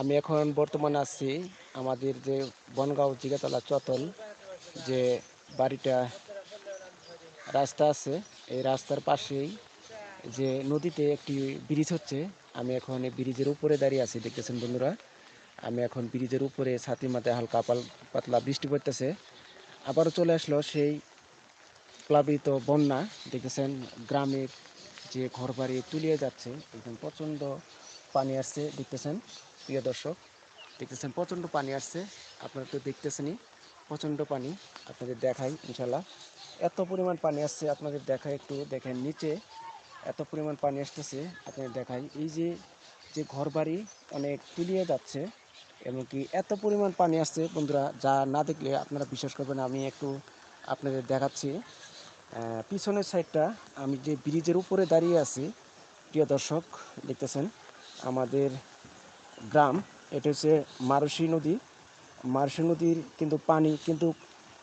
আমি এখন বর্তমানে আছি আমাদের যে বনগাঁও জিগাতলা চতল যে বাড়িটা রাস্তা আছে, এই রাস্তার পাশেই যে নদীতে একটি ব্রিজ হচ্ছে, আমি এখন এই ব্রিজের উপরে দাঁড়িয়ে আছি, দেখতেছেন বন্ধুরা। আমি এখন ব্রিজের উপরে ছাতি মাথায় হালকা পাতলা বৃষ্টি পড়তেছে। আবারও চলে আসলো সেই প্লাবিত বন্যা দেখেছেন গ্রামের যে ঘরবাড়ি তুলিয়ে যাচ্ছে, একদম প্রচণ্ড পানি আসছে, দেখতেছেন। প্রিয় দর্শক, দেখতেছেন প্রচণ্ড পানি আসছে। আপনারা তো দেখতেছেনই, প্রচণ্ড পানি। আপনাদের দেখাই ইনশাল্লাহ এত পরিমাণ পানি আসছে, আপনাদের দেখাই একটু, দেখেন নিচে এত পরিমাণ পানি আসতেছে, আপনাদের দেখাই। এই যে যে ঘরবাড়ি অনেক তুলিয়ে যাচ্ছে, এবং কি এত পরিমাণ পানি আসছে, বন্ধুরা, যা না দেখলে আপনারা বিশ্বাস করবেন আমি একটু আপনাদের দেখাচ্ছি। পিছনের সাইডটা আমি যে ব্রিজের উপরে দাঁড়িয়ে আছি, প্রিয় দর্শক, দেখতেছেন, আমাদের গ্রাম, এটা হচ্ছে মারসি নদী। মারসি নদীর কিন্তু পানি কিন্তু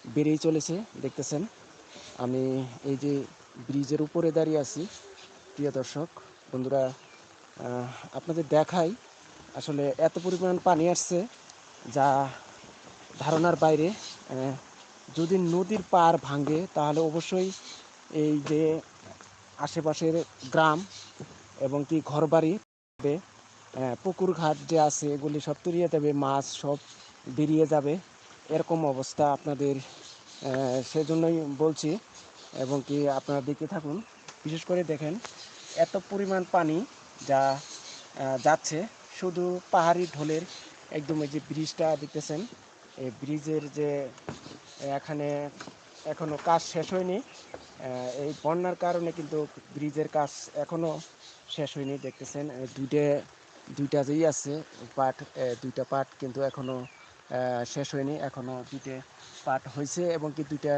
বেড়েই চলেছে, দেখতেছেন। আমি এই যে ব্রিজের উপরে দাঁড়িয়ে আছি, প্রিয় দর্শক, বন্ধুরা আপনাদের দেখাই আসলে এত পরিমাণ পানি আসছে যা ধারণার বাইরে। যদি নদীর পার ভাঙে, তাহলে অবশ্যই এই যে আশেপাশের গ্রাম এবং কি ঘরবাড়ি পুকুর ঘাট যে আছে, এগুলি সব তলিয়ে যাবে মাছ সব বেরিয়ে যাবে। এরকম অবস্থা আপনাদের সেজন্যই বলছি। এবং কি আপনারা দেখতে থাকুন। বিশেষ করে দেখেন, এত পরিমাণ পানি যা যাচ্ছে, শুধু পাহাড়ি ঢোলের একদম এই যে ব্রিজটা দেখতেছেন, এই ব্রিজের যে, এখানে এখনও কাজ শেষ হয়নি। এই বন্যার কারণে কিন্তু ব্রিজের কাজ এখনও শেষ হয়নি, দেখতেছেন। দুইটা দুইটা যেই আছে পার্ট দুইটা পার্ট কিন্তু এখনও আহ, শেষ হয়নি এখনও দুইটা পার্ট হয়েছে এবং কি দুইটা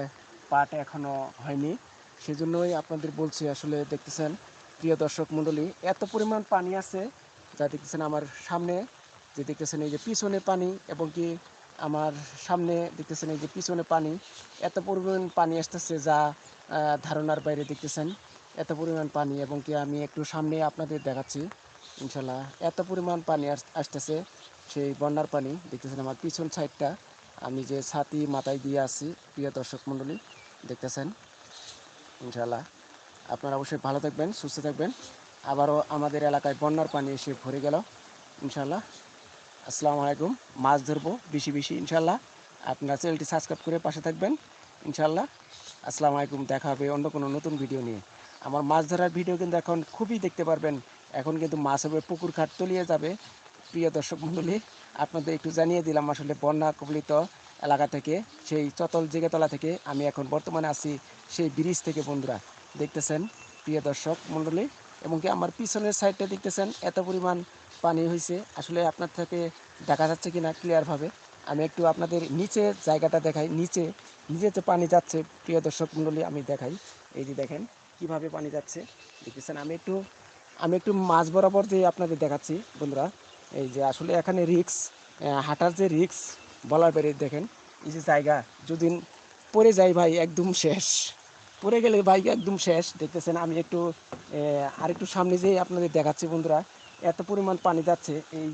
পার্ট এখনও হয়নি। সেজন্যই আপনাদের বলছি আসলে দেখতেছেন প্রিয় দর্শক মণ্ডলী এত পরিমাণ পানি আছে যা দেখতেছেন আমার সামনে যে দেখতেছেন এই যে পিছনে পানি এবং কি আমার সামনে দেখতেছেন এই যে পিছনে পানি এত পরিমাণ পানি আসতেছে যা ধারণার বাইরে দেখতেছেন এত পরিমাণ পানি এবং কি আমি একটু সামনে আপনাদের দেখাচ্ছি। ইনশাল্লাহ। এত পরিমাণ পানি আস- আসতেছে, সেই বন্যার পানি। দেখতেছেন আমার পিছন সাইডটা। আমি যে ছাতি মাথায় দিয়ে আছি, প্রিয় দর্শক মণ্ডলী, দেখতেছেন? ইনশাল্লাহ। আপনারা অবশ্যই ভালো থাকবেন, সুস্থ থাকবেন। আবারও আমাদের এলাকায় বন্যার পানি এসে ভরে গেল। ইনশাল্লাহ। আসসালামু আলাইকুম। মাছ ধরবো বেশি বেশি, ইনশাল্লাহ। আপনারা চ্যানেলটি সাবস্ক্রাইব করে পাশে থাকবেন, ইনশাল্লাহ। আসসালামু আলাইকুম। দেখা হবে অন্য কোনো নতুন ভিডিও নিয়ে। আমার মাছ ধরার ভিডিও কিন্তু এখন খুবই দেখতে পারবেন। এখন কিন্তু মাছ হবে পুকুর ঘাট তলিয়ে যাবে। প্রিয় দর্শক মণ্ডলী, আপনাদের একটু জানিয়ে দিলাম আসলে বন্যা কবলিত এলাকা থেকে, সেই চতল জেগেতলা থেকে আমি এখন বর্তমানে আছি, সেই ব্রিজ থেকে বন্ধুরা। দেখতেছেন, প্রিয় দর্শক মণ্ডলী, এবং কি আমার পিছনের সাইডটা দেখতেছেন, এত পরিমাণ পানি হয়েছে আসলে আপনার থেকে দেখা যাচ্ছে কি না ক্লিয়ারভাবে আমি একটু আপনাদের নিচে জায়গাটা দেখাই, নিচে নিচে যে পানি যাচ্ছে, প্রিয় দর্শক মণ্ডলী, আমি দেখাই। এই যে দেখেন, কীভাবে পানি যাচ্ছে। দেখতেছেন, আমি একটু আমি একটু মাঝ বরাবর যে আপনাদের দেখাচ্ছি, বন্ধুরা, এই যে আসলে এখানে রিক্স হাঁটার যে রিক্স বলার বেড়ে দেখেন, এই যে জায়গা, যদি পড়ে যাই ভাই, একদম শেষ। পড়ে গেলে ভাই, একদম শেষ। দেখতেছেন, আমি একটু আর একটু সামনে যেয়ে আপনাদের দেখাচ্ছি, বন্ধুরা, এত পরিমাণ পানি যাচ্ছে। এই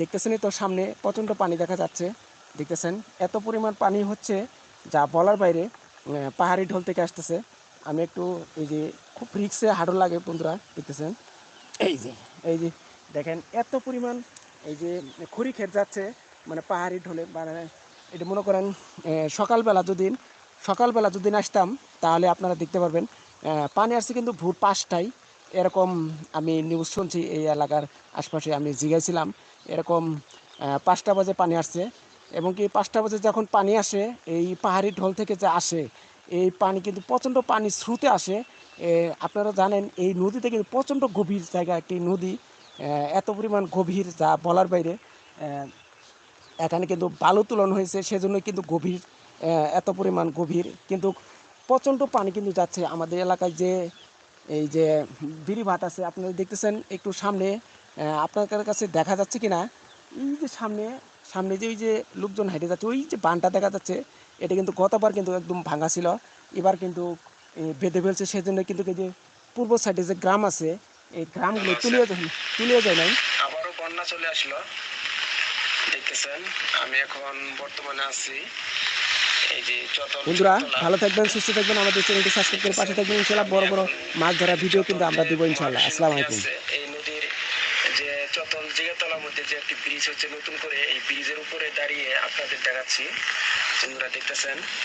দেখতেছেন তো সামনে, প্রচণ্ড পানি দেখা যাচ্ছে। দেখতেছেন, এত পরিমাণ পানি হচ্ছে, যা বলার বাইরে পাহাড়ি ঢোল থেকে আসতেছে। আমি একটু, এই যে, খুব রিক্সে হাঁটু লাগে, বন্ধুরা, দেখতেছেন। এই যে এই যে, দেখেন এত পরিমাণ এই যে খড়ি ক্ষেত যাচ্ছে মানে পাহাড়ি ঢোলে মানে এটা মনে করেন সকালবেলা যদি সকালবেলা যদি আসতাম, তাহলে আপনারা দেখতে পারবেন পানি আসছে কিন্তু ভোর পাঁচটায়। এরকম আমি নিউজ শুনছি, এই এলাকার আশপাশে আমি জিজ্ঞাসিলাম এরকম পাঁচটা বাজে পানি আসছে। এবং কি পাঁচটা বাজে যখন পানি আসে, এই পাহাড়ি ঢোল থেকে যে আসে এই পানি কিন্তু প্রচণ্ড পানি স্রোতে আসে। আপনারা জানেন, এই নদীতে কিন্তু প্রচণ্ড গভীর জায়গা, একটি নদী। এত পরিমাণ গভীর যা বলার বাইরে এখানে কিন্তু বালু তুলন হয়েছে, সেজন্য কিন্তু গভীর এত পরিমাণ গভীর। কিন্তু প্রচণ্ড পানি কিন্তু যাচ্ছে আমাদের এলাকায় যে, এই যে বিড়ি ভাত আছে, আপনারা দেখতেছেন একটু সামনে। আপনাদের কাছে দেখা যাচ্ছে কি না এই যে সামনে সামনে যে ওই যে লোকজন হেঁটে যাচ্ছে, ওই যে বানটা দেখা যাচ্ছে এটা কিন্তু গতবার কিন্তু একদম ভাঙা ছিল। এবার কিন্তু বেঁধে ফেলছে সেই জন্য কিন্তু যে পূর্ব সাইডে যে গ্রাম আছে এই গ্রামগুলো আচ্ছা। তুলিয়ে যায় তুলিয়ে যায় নাই। আবারও বন্যা চলে আসলো। দেখতেছেন আমি এখন বর্তমানে আছি। বন্ধুরা ভালো থাকবেন সুস্থ থাকবেন। আমাদের চ্যানেলটি সাবস্ক্রাইব করে পাশে থাকবেন। ইনশাআল্লাহ বড় বড় মাছ ধরা ভিডিও কিন্তু আমরা দেবো ইনশাআল্লাহ। আসসালামু আলাইকুম। চতন জিগাতলার মধ্যে যে একটি ব্রিজ হচ্ছে, নতুন করে এই ব্রিজের উপরে দাঁড়িয়ে আপনাদের দেখাচ্ছি। তোমরা দেখতেছেন?